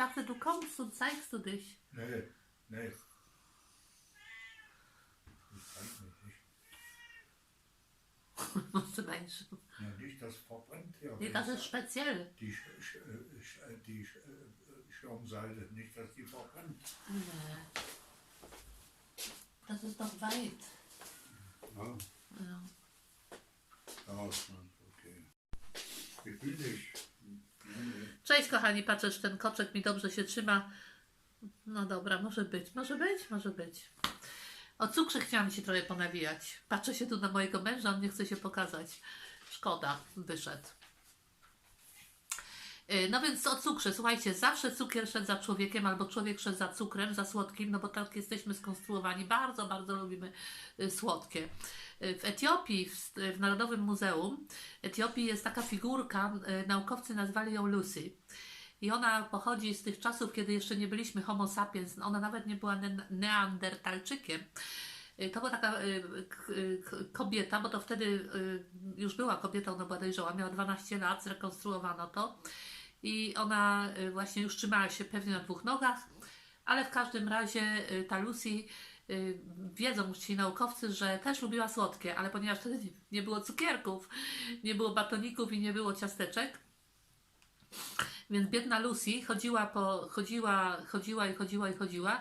dachte, du kommst und zeigst du dich. Nee, nee. Ich zeig mich nicht. Was du meinst? Ja, nicht, das verbrennt ja. Nee, das ist speziell. Die, Sch Sch Sch die Sch Schirmseite, nicht, dass die verbrennt. Nee. Das ist doch weit. Ja, Ja. ja, okay. Wie fühl dich? Nee, nee. Cześć kochani, patrzę, czy ten koczek mi dobrze się trzyma. No dobra, może być, może być, może być. O cukrze chciałam się trochę ponawijać. Patrzę się tu na mojego męża, on nie chce się pokazać. Szkoda, wyszedł. Yy, No więc o cukrze, słuchajcie, zawsze cukier szedł za człowiekiem, albo człowiek szedł za cukrem, za słodkim, no bo tak jesteśmy skonstruowani. Bardzo, bardzo lubimy y, słodkie. Y, W Etiopii, w, Narodowym Muzeum Etiopii jest taka figurka, y, naukowcy nazwali ją Lucy. I ona pochodzi z tych czasów, kiedy jeszcze nie byliśmy homo sapiens, ona nawet nie była ne- neandertalczykiem. Y, To była taka y, y, kobieta, bo to wtedy y, już była kobieta, ona była dojrzała, miała 12 lat, zrekonstruowano to. I ona y, właśnie już trzymała się pewnie na dwóch nogach, ale w każdym razie y, ta Lucy, y, wiedzą ci naukowcy, że też lubiła słodkie, ale ponieważ wtedy nie było cukierków, nie było batoników i nie było ciasteczek, więc biedna Lucy chodziła, po, chodziła, chodziła i chodziła i chodziła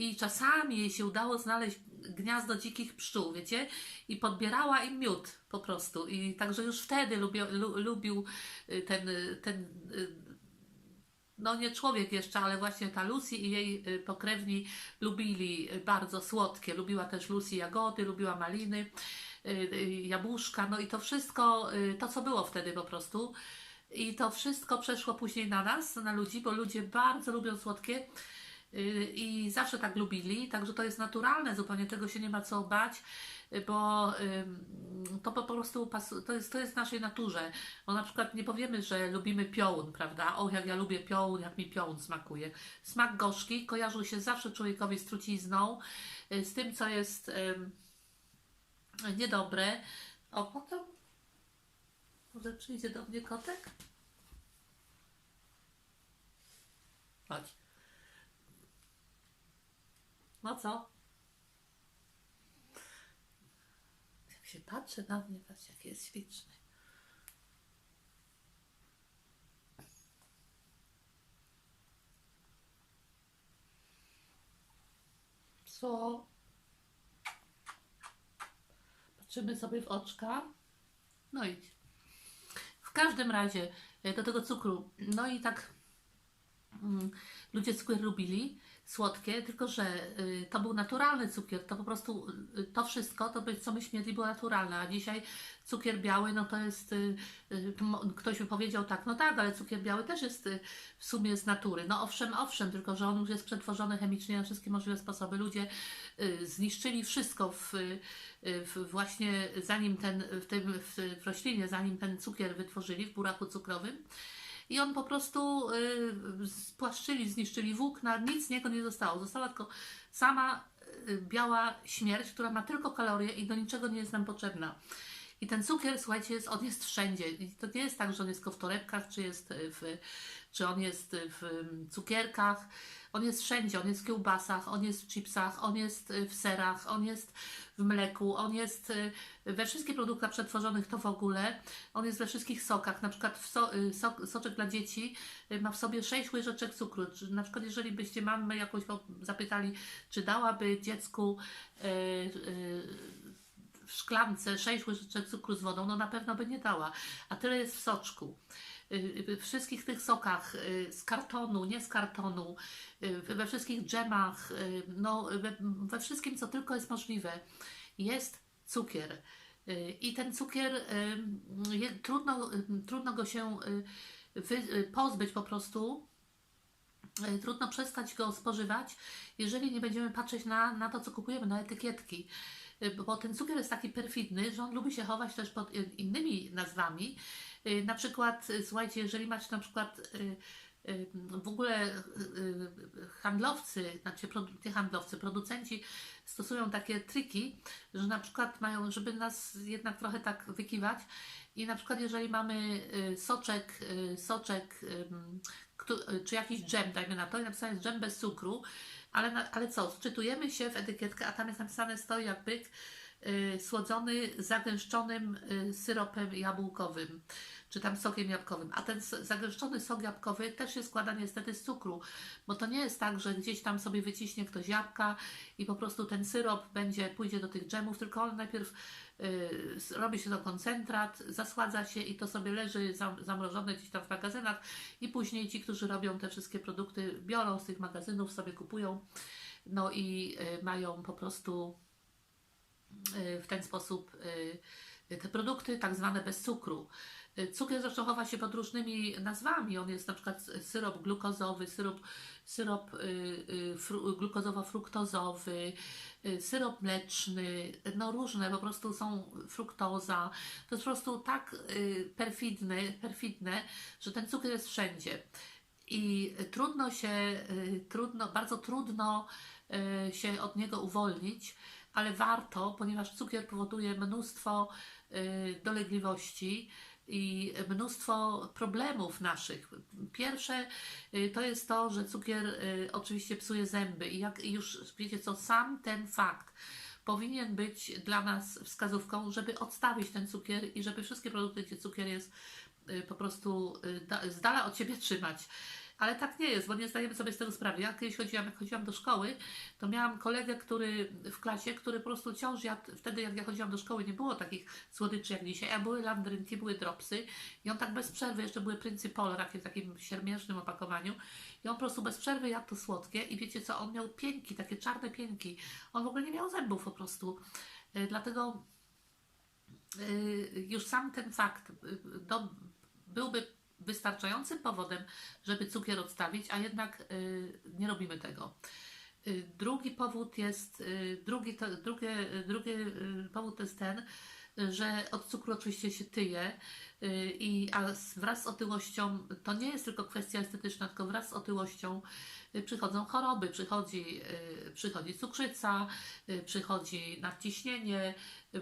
i czasami jej się udało znaleźć gniazdo dzikich pszczół, wiecie? I podbierała im miód po prostu. I także już wtedy lubił, lu, lubił y, ten, y, ten y, no nie człowiek jeszcze, ale właśnie ta Lucy i jej pokrewni lubili bardzo słodkie. Lubiła też Lucy jagody, lubiła maliny, jabłuszka, no i to wszystko, to co było wtedy po prostu. I to wszystko przeszło później na nas, na ludzi, bo ludzie bardzo lubią słodkie i zawsze tak lubili, także to jest naturalne, zupełnie tego się nie ma co bać, bo to po prostu to jest, to jest w naszej naturze. Bo na przykład nie powiemy, że lubimy piołun, prawda? O, jak ja lubię piołun, jak mi piołun smakuje. Smak gorzki kojarzył się zawsze człowiekowi z trucizną, y, z tym, co jest niedobre. O, potem może przyjdzie do mnie kotek? Chodź. No co? Jak się patrzy na mnie, patrz jaki jest śliczny. Co? Patrzymy sobie w oczka. No idź. W każdym razie e, do tego cukru. No i tak mm, ludzie cukier lubili, słodkie, tylko że y, to był naturalny cukier. To po prostu y, to wszystko, to co myśmy jedli, było naturalne. A dzisiaj cukier biały, no to jest. Y, ktoś by powiedział tak, no tak, ale cukier biały też jest w sumie z natury. No owszem, owszem, tylko że on już jest przetworzony chemicznie na wszystkie możliwe sposoby. Ludzie zniszczyli wszystko w, w, właśnie zanim ten, w, tym, w roślinie, zanim ten cukier wytworzyli w buraku cukrowym. I on po prostu y, spłaszczyli, zniszczyli włókna, nic z niego nie zostało. Została tylko sama y, biała śmierć, która ma tylko kalorie i do niczego nie jest nam potrzebna. I ten cukier, słuchajcie, jest, on jest wszędzie. I to nie jest tak, że on jest tylko w torebkach, czy, jest w, czy on jest w cukierkach. On jest wszędzie. On jest w kiełbasach, on jest w chipsach, on jest y, w serach, on jest w mleku, on jest y, we wszystkich produktach przetworzonych to w ogóle. On jest we wszystkich sokach. Na przykład w so, sok, soczek dla dzieci ma w sobie 6 łyżeczek cukru. Na przykład jeżeli byście mamę jakąś po- zapytali, czy dałaby dziecku y, y, w szklance 6 łyżeczek cukru z wodą, no na pewno by nie dała. A tyle jest w soczku. Y, We wszystkich tych sokach y, z kartonu, nie z kartonu, y, we wszystkich dżemach, y, no, we, wszystkim, co tylko jest możliwe, jest cukier. Y, I ten cukier, y, trudno, y, trudno go się y, y, pozbyć po prostu. Y, Trudno przestać go spożywać, jeżeli nie będziemy patrzeć na, na to, co kupujemy, na etykietki. Y, Bo ten cukier jest taki perfidny, że on lubi się chować też pod innymi nazwami. Y, Na przykład, y, słuchajcie, jeżeli macie na przykład w ogóle handlowcy, znaczy nie handlowcy, producenci stosują takie triki, że na przykład mają, żeby nas jednak trochę tak wykiwać i na przykład jeżeli mamy soczek, soczek czy jakiś dżem, dajmy na to, i napisane jest dżem bez cukru, ale, ale co, wczytujemy się w etykietkę, a tam jest napisane stoi jak byk, słodzony zagęszczonym y, syropem jabłkowym, czy tam sokiem jabłkowym. A ten zagęszczony sok jabłkowy też się składa niestety z cukru, bo to nie jest tak, że gdzieś tam sobie wyciśnie ktoś jabłka i po prostu ten syrop będzie, pójdzie do tych dżemów, tylko on najpierw y, robi się to koncentrat, zasładza się i to sobie leży zam, zamrożone gdzieś tam w magazynach i później ci, którzy robią te wszystkie produkty, biorą z tych magazynów, sobie kupują, no i y, mają po prostu y, w ten sposób y, te produkty tak zwane bez cukru. Y, Cukier zresztą chowa się pod różnymi nazwami. On jest na przykład syrop glukozowy, syrop, syrop y, y, fru, glukozowo-fruktozowy, y, syrop mleczny, no różne, po prostu są fruktoza. To jest po prostu tak y, perfidne, perfidne, że ten cukier jest wszędzie. I trudno się, y, trudno, bardzo trudno y, się od niego uwolnić, ale warto, ponieważ cukier powoduje mnóstwo y, dolegliwości i mnóstwo problemów naszych. Pierwsze y, to jest to, że cukier y, oczywiście psuje zęby i jak już wiecie co, sam ten fakt powinien być dla nas wskazówką, żeby odstawić ten cukier i żeby wszystkie produkty, gdzie cukier jest, po prostu z dala od siebie trzymać. Ale tak nie jest, bo nie zdajemy sobie z tego sprawy. Ja kiedyś chodziłam, jak chodziłam do szkoły, to miałam kolegę, który w klasie, który po prostu wciąż wtedy jak ja chodziłam do szkoły, nie było takich słodyczy jak dzisiaj, a były landrynki, były dropsy i on tak bez przerwy, jeszcze były Principole, takie w takim siermiężnym opakowaniu i on po prostu bez przerwy jadł to słodkie i wiecie co, on miał pięki, takie czarne pięki. On w ogóle nie miał zębów po prostu. Y, Dlatego y, już sam ten fakt y, do, byłby wystarczającym powodem, żeby cukier odstawić, a jednak y, nie robimy tego. Y, Drugi powód jest, y, drugi drugie, drugi powód jest ten, że od cukru oczywiście się tyje, y, i, a wraz z otyłością to nie jest tylko kwestia estetyczna, tylko wraz z otyłością y, przychodzą choroby, przychodzi, y, przychodzi cukrzyca, przychodzi nadciśnienie,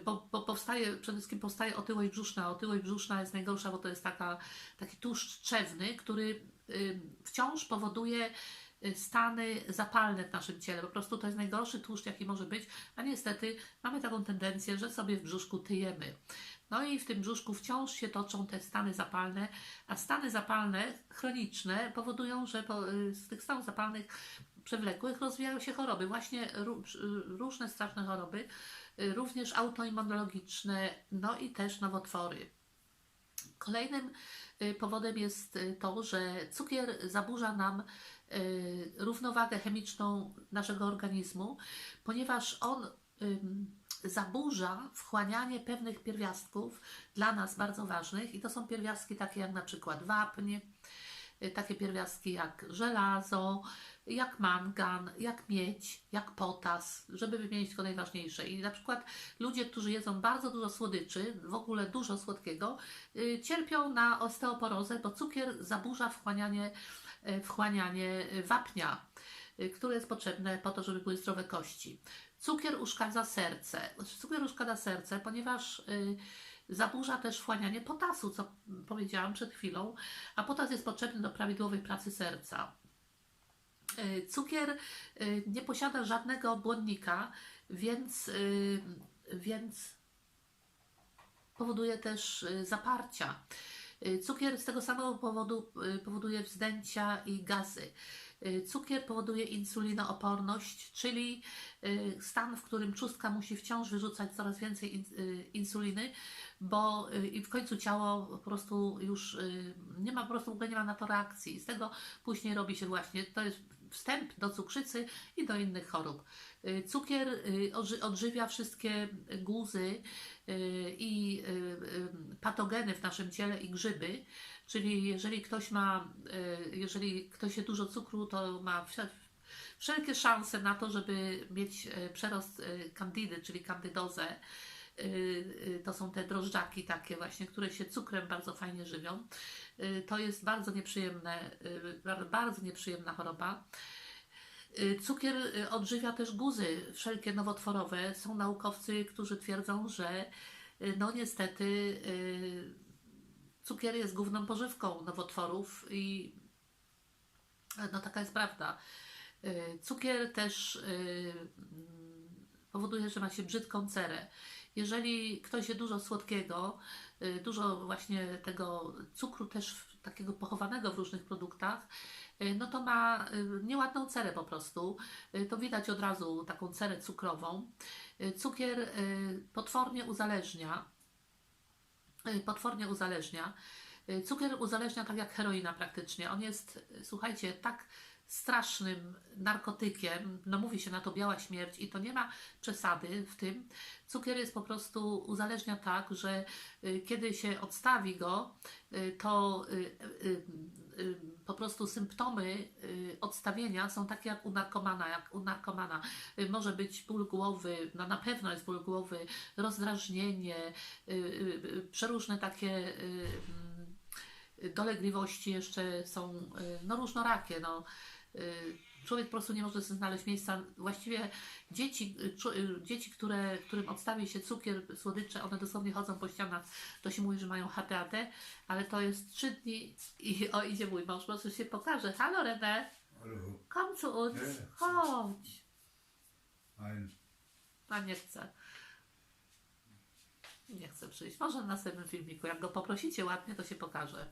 bo, bo powstaje, przede wszystkim powstaje otyłość brzuszna. Otyłość brzuszna jest najgorsza, bo to jest taka, taki tłuszcz trzewny, który wciąż powoduje stany zapalne w naszym ciele. Po prostu to jest najgorszy tłuszcz, jaki może być, a niestety mamy taką tendencję, że sobie w brzuszku tyjemy. No i w tym brzuszku wciąż się toczą te stany zapalne, a stany zapalne chroniczne powodują, że po, y, z tych stanów zapalnych przewlekłych rozwijają się choroby, właśnie y, różne straszne choroby, y, również autoimmunologiczne, no i też nowotwory. Kolejnym y, powodem jest y, to, że cukier zaburza nam y, równowagę chemiczną naszego organizmu, ponieważ on zaburza wchłanianie pewnych pierwiastków dla nas bardzo ważnych i to są pierwiastki takie jak na przykład wapń, y, takie pierwiastki jak żelazo, jak mangan, jak miedź, jak potas, żeby wymienić tylko najważniejsze. I na przykład ludzie, którzy jedzą bardzo dużo słodyczy, w ogóle dużo słodkiego, y, cierpią na osteoporozę, bo cukier zaburza wchłanianie, y, wchłanianie y, wapnia, y, które jest potrzebne po to, żeby były zdrowe kości. Cukier uszkadza serce. Cukier uszkadza serce, ponieważ zaburza też wchłanianie potasu, co powiedziałam przed chwilą, a potas jest potrzebny do prawidłowej pracy serca. Cukier nie posiada żadnego błonnika, więc, więc powoduje też zaparcia. Y, Cukier z tego samego powodu y, powoduje wzdęcia i gazy. Y, Cukier powoduje insulinooporność, czyli stan, w którym trzustka musi wciąż wyrzucać coraz więcej in- insuliny, bo i w końcu ciało po prostu już nie ma, po prostu w ogóle nie ma na to reakcji. Z tego później robi się właśnie, to jest wstęp do cukrzycy i do innych chorób. Cukier odży- odżywia wszystkie guzy i patogeny w naszym ciele i grzyby, czyli jeżeli ktoś ma, y, jeżeli ktoś je dużo cukru, to ma wszelkie szanse na to, żeby mieć y, przerost y, kandydy, czyli kandydozę. to są te drożdżaki takie właśnie, które się cukrem bardzo fajnie żywią. To jest bardzo nieprzyjemne, bar- bardzo nieprzyjemna choroba. Cukier odżywia też guzy, wszelkie nowotworowe. Są naukowcy, którzy twierdzą, że no niestety y, cukier jest główną pożywką nowotworów i no taka jest prawda. Y, Cukier też y, mm, powoduje, że ma się brzydką cerę. Jeżeli ktoś je dużo słodkiego, y, dużo właśnie tego cukru też takiego pochowanego w różnych produktach, y, no to ma y, nieładną cerę po prostu. Y, To widać od razu taką cerę cukrową. Cukier potwornie uzależnia. Potwornie uzależnia. Cukier uzależnia tak jak heroina praktycznie. On jest, słuchajcie, tak strasznym narkotykiem, no mówi się na to biała śmierć i to nie ma przesady w tym. Cukier jest po prostu, uzależnia tak, że y, kiedy się odstawi go, y, to y, po prostu symptomy odstawienia są takie jak u narkomana, jak u narkomana. Może być ból głowy, no na pewno jest ból głowy, rozdrażnienie, przeróżne takie mm, dolegliwości jeszcze są no różnorakie. No. Y, Człowiek po prostu nie może sobie znaleźć miejsca. Właściwie dzieci, y, y, dzieci które, którym odstawi się cukier, słodycze, one dosłownie chodzą po ścianach. To się mówi, że mają HTAT, ale to jest trzy dni i o, idzie mój mąż, po prostu się pokaże. Halo René, komm zu uns, chodź. A nie chce. Nie chce przyjść. Może w następnym filmiku. Jak go poprosicie ładnie, to się pokaże.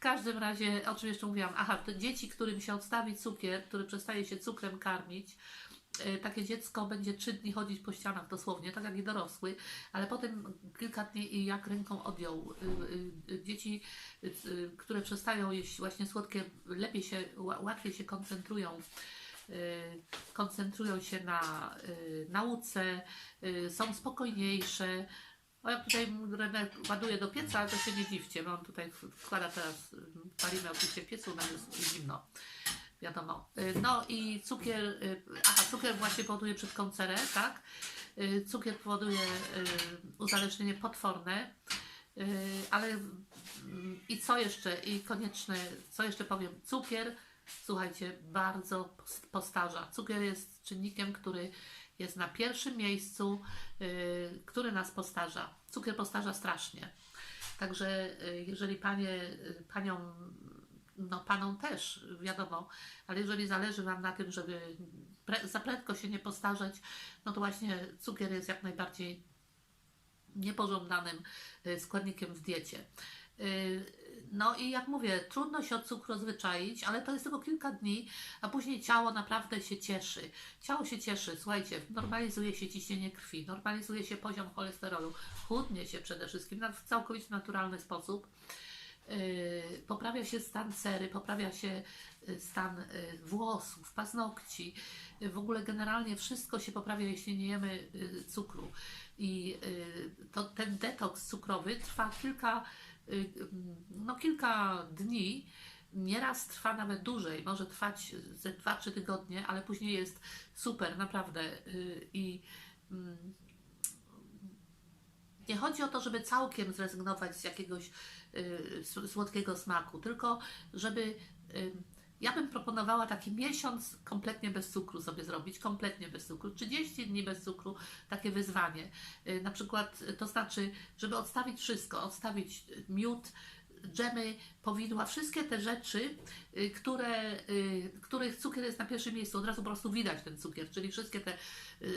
Każdym razie, o czym jeszcze mówiłam? Aha, to dzieci, którym się odstawi cukier, który przestaje się cukrem karmić, y, takie dziecko będzie trzy dni chodzić po ścianach dosłownie, tak jak i dorosły, ale potem kilka dni jak ręką odjął. Y, y, y, Dzieci, które przestają jeść właśnie słodkie, lepiej się, ła- łatwiej się koncentrują koncentrują się na nauce, są spokojniejsze. O, jak tutaj René ładuje do pieca, ale to się nie dziwcie, bo on tutaj wkłada teraz, y, palimy oczywiście w piecu, nam jest zimno, wiadomo. Y, No i cukier, y, aha, cukier właśnie powoduje brzydką tak? Cukier powoduje uzależnienie potworne, ale i co jeszcze, i konieczne, co jeszcze powiem, cukier słuchajcie, bardzo pos- postarza. Cukier jest czynnikiem, który jest na pierwszym miejscu, yy, który nas postarza. Cukier postarza strasznie. Także yy, jeżeli panie, yy, paniom, no panom też, wiadomo, ale jeżeli zależy Wam na tym, żeby pre, za prędko się nie postarzeć, no to właśnie cukier jest jak najbardziej niepożądanym y, składnikiem w diecie. No i jak mówię, trudno się od cukru zwyczaić, ale to jest tylko kilka dni, a później ciało naprawdę się cieszy. Ciało się cieszy, słuchajcie, normalizuje się ciśnienie krwi, normalizuje się poziom cholesterolu, chudnie się przede wszystkim w całkowicie naturalny sposób. Yy, poprawia się stan cery, poprawia się y, stan y, włosów, paznokci. Y, W ogóle generalnie wszystko się poprawia, jeśli nie jemy y, cukru. I y, to, ten detoks cukrowy trwa kilka, no, kilka dni. Nieraz trwa nawet dłużej, może trwać ze 2-3 tygodnie, ale później jest super, naprawdę. Y, I mm, nie chodzi o to, żeby całkiem zrezygnować z jakiegoś y, słodkiego smaku, tylko żeby. Ja bym proponowała taki miesiąc kompletnie bez cukru sobie zrobić, kompletnie bez cukru, 30 dni bez cukru, takie wyzwanie. Y, Na przykład y, to znaczy, żeby odstawić wszystko, odstawić y, miód, dżemy, powidła, wszystkie te rzeczy, które, których cukier jest na pierwszym miejscu, od razu po prostu widać ten cukier, czyli wszystkie te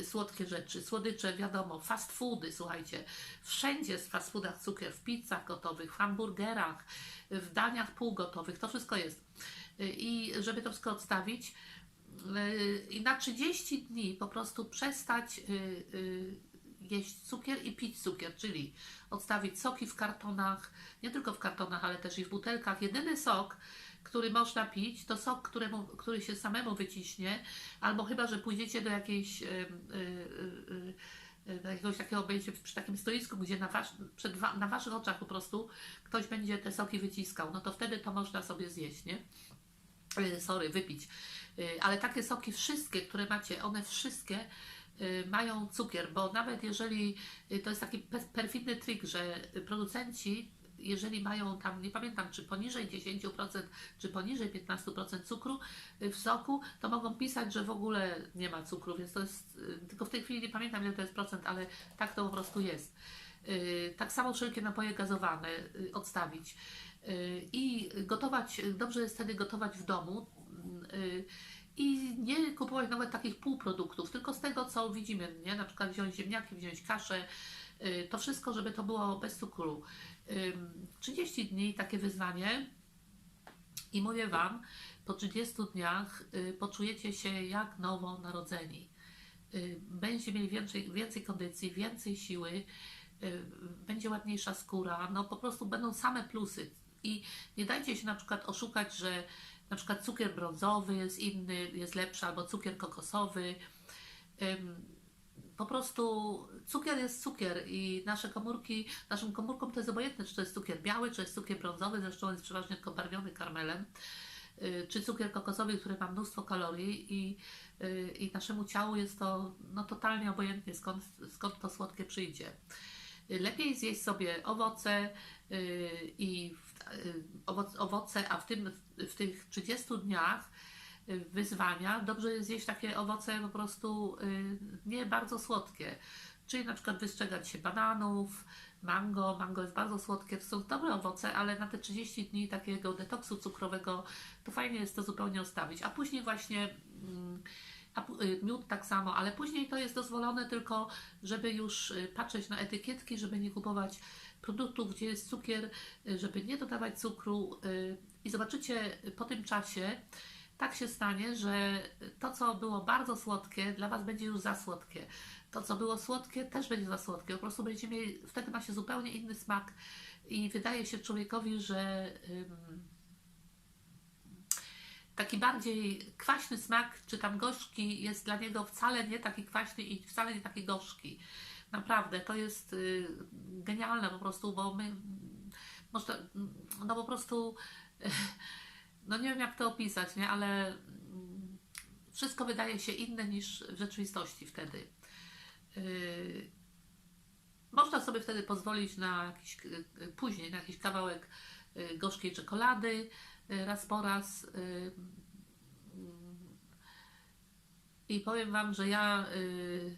słodkie rzeczy, słodycze, wiadomo, fast foody, słuchajcie, wszędzie jest w fast foodach cukier, w pizzach gotowych, w hamburgerach, w daniach półgotowych, to wszystko jest. Y, I żeby to wszystko odstawić, y, i na 30 dni po prostu przestać y, jeść cukier i pić cukier, czyli odstawić soki w kartonach, nie tylko w kartonach, ale też i w butelkach. Jedyny sok, który można pić, to sok, któremu, który się samemu wyciśnie, albo chyba, że pójdziecie do jakiejś do jakiegoś takiego będziecie przy takim stoisku, gdzie na, wasz, przed na waszych oczach po prostu ktoś będzie te soki wyciskał, no to wtedy to można sobie zjeść, nie? Y, sorry, wypić. Y, Ale takie soki wszystkie, które macie, one wszystkie y, mają cukier, bo nawet jeżeli to jest taki pe- perfidny trik, że producenci, jeżeli mają tam, nie pamiętam, czy poniżej 10%, czy poniżej 15% cukru w soku, to mogą pisać, że w ogóle nie ma cukru, więc to jest, tylko w tej chwili nie pamiętam ile to jest procent, ale tak to po prostu jest. Y, Tak samo wszelkie napoje gazowane y, odstawić. Y, I gotować, dobrze jest wtedy gotować w domu. I nie kupować nawet takich półproduktów, tylko z tego, co widzimy, nie? Na przykład wziąć ziemniaki, wziąć kaszę, to wszystko, żeby to było bez cukru. Ym, 30 dni takie wyzwanie i mówię Wam, po 30 dniach poczujecie się jak nowonarodzeni. Y, Będziecie mieli więcej, więcej kondycji, więcej siły, będzie ładniejsza skóra, no po prostu będą same plusy. I nie dajcie się na przykład oszukać, że na przykład cukier brązowy jest inny, jest lepszy, albo cukier kokosowy. Po prostu cukier jest cukier i nasze komórki, naszym komórkom to jest obojętne, czy to jest cukier biały, czy jest cukier brązowy, zresztą jest przeważnie tylko barwiony karmelem, y, czy cukier kokosowy, który ma mnóstwo kalorii i, y, i naszemu ciału jest to no, totalnie obojętnie, skąd, skąd to słodkie przyjdzie. Lepiej zjeść sobie owoce y, i y, owoc, owoce, a w, tym, w tych 30 dniach y, wyzwania dobrze jest zjeść takie owoce po prostu nie bardzo słodkie. Czyli na przykład wystrzegać się bananów, mango. Mango jest bardzo słodkie, to są dobre owoce, ale na te 30 dni takiego detoksu cukrowego to fajnie jest to zupełnie ostawić. A później właśnie mm, a, y, miód tak samo, ale później to jest dozwolone tylko, żeby już y, patrzeć na etykietki, żeby nie kupować produktów, gdzie jest cukier, y, żeby nie dodawać cukru i zobaczycie po tym czasie, tak się stanie, że to, co było bardzo słodkie, dla Was będzie już za słodkie. To, co było słodkie, też będzie za słodkie. Po prostu będziecie mieli, wtedy ma się zupełnie inny smak i wydaje się człowiekowi, że taki bardziej kwaśny smak, czy tam gorzki jest dla niego wcale nie taki kwaśny i wcale nie taki gorzki. Naprawdę, to jest y, genialne po prostu, bo my, może, no po prostu, no nie wiem jak to opisać, nie, ale mm, wszystko wydaje się inne niż w rzeczywistości wtedy. Y, można sobie wtedy pozwolić na jakiś, y, później na jakiś kawałek gorzkiej czekolady raz po raz. y. I powiem Wam, że ja y,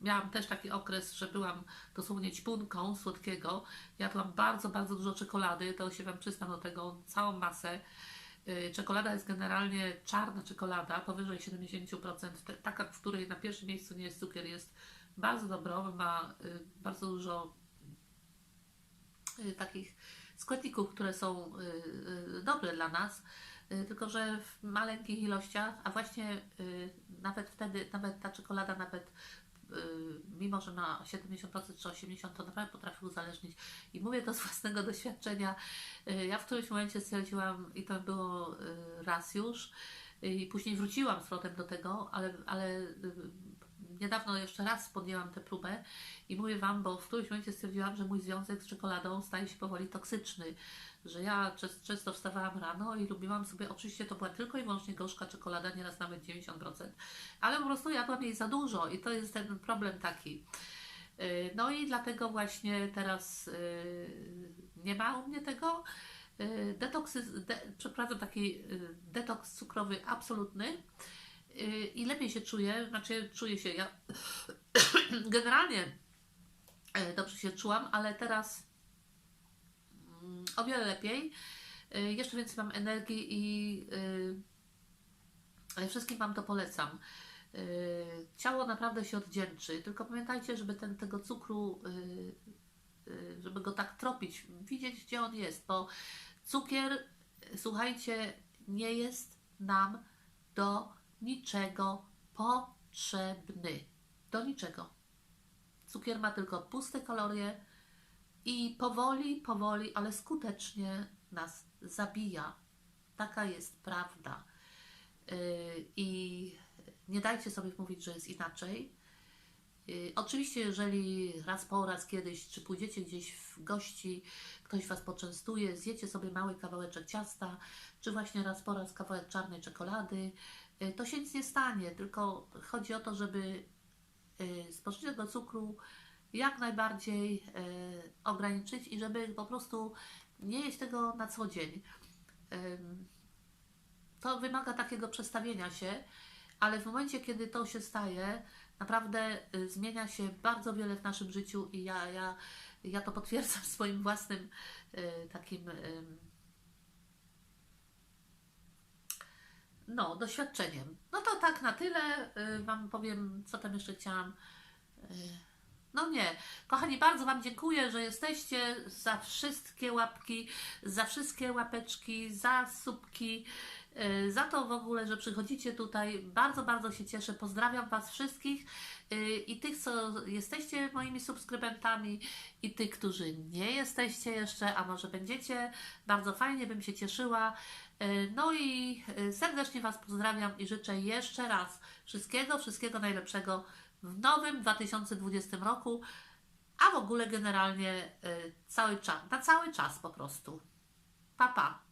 miałam też taki okres, że byłam dosłownie ćpunką słodkiego. Jadłam bardzo, bardzo dużo czekolady, to się Wam przyznam do tego, całą masę. Y, Czekolada jest generalnie czarna czekolada, powyżej 70%, te- taka, w której na pierwszym miejscu nie jest cukier, jest bardzo dobrą, ma y, bardzo dużo y, takich składników, które są y, y, dobre dla nas, y, tylko że w maleńkich ilościach, a właśnie nawet wtedy, nawet ta czekolada, nawet mimo, że ma 70% czy 80%, to naprawdę potrafi uzależnić. I mówię to z własnego doświadczenia. Ja w którymś momencie stwierdziłam, i to było raz już, i później wróciłam z powrotem do tego, ale, ale niedawno jeszcze raz podjęłam tę próbę i mówię Wam, bo w którymś momencie stwierdziłam, że mój związek z czekoladą staje się powoli toksyczny, że ja często wstawałam rano i lubiłam sobie, oczywiście to była tylko i wyłącznie gorzka czekolada, nieraz nawet 90%, ale po prostu jadłam jej za dużo i to jest ten problem taki. Yy, No i dlatego właśnie teraz yy, nie ma u mnie tego. Yy, Detoksy, de, taki detoks cukrowy absolutny i lepiej się czuję, znaczy czuję się, ja generalnie yy, dobrze się czułam, ale teraz mm, o wiele lepiej. Yy, Jeszcze więcej mam energii i wszystkim Wam to polecam. Ciało naprawdę się oddzięczy, tylko pamiętajcie, żeby ten, tego cukru, żeby go tak tropić, widzieć gdzie on jest, bo cukier, słuchajcie, nie jest nam do niczego potrzebny. Do niczego. Cukier ma tylko puste kalorie i powoli, powoli, ale skutecznie nas zabija. Taka jest prawda. Yy, I nie dajcie sobie mówić, że jest inaczej. Yy, Oczywiście, jeżeli raz po raz kiedyś, czy pójdziecie gdzieś w gości, ktoś Was poczęstuje, zjecie sobie mały kawałeczek ciasta, czy właśnie raz po raz kawałek czarnej czekolady, to się nic nie stanie, tylko chodzi o to, żeby y, spożycie tego cukru jak najbardziej y, ograniczyć i żeby po prostu nie jeść tego na co dzień. To wymaga takiego przestawienia się, ale w momencie, kiedy to się staje, naprawdę y, zmienia się bardzo wiele w naszym życiu i ja, ja, ja to potwierdzam swoim własnym y, takim no, doświadczeniem. No to tak na tyle. Y, Wam powiem, co tam jeszcze chciałam. Y, No nie. Kochani, bardzo Wam dziękuję, że jesteście za wszystkie łapki, za wszystkie łapeczki, za słupki, y, za to w ogóle, że przychodzicie tutaj. Bardzo, bardzo się cieszę. Pozdrawiam Was wszystkich i tych, co jesteście moimi subskrybentami i tych, którzy nie jesteście jeszcze, a może będziecie. Bardzo fajnie bym się cieszyła. Y, No i y, serdecznie Was pozdrawiam i życzę jeszcze raz wszystkiego, wszystkiego najlepszego w nowym 2020 roku, a w ogóle generalnie y, cały czas, na cały czas po prostu. Pa, pa.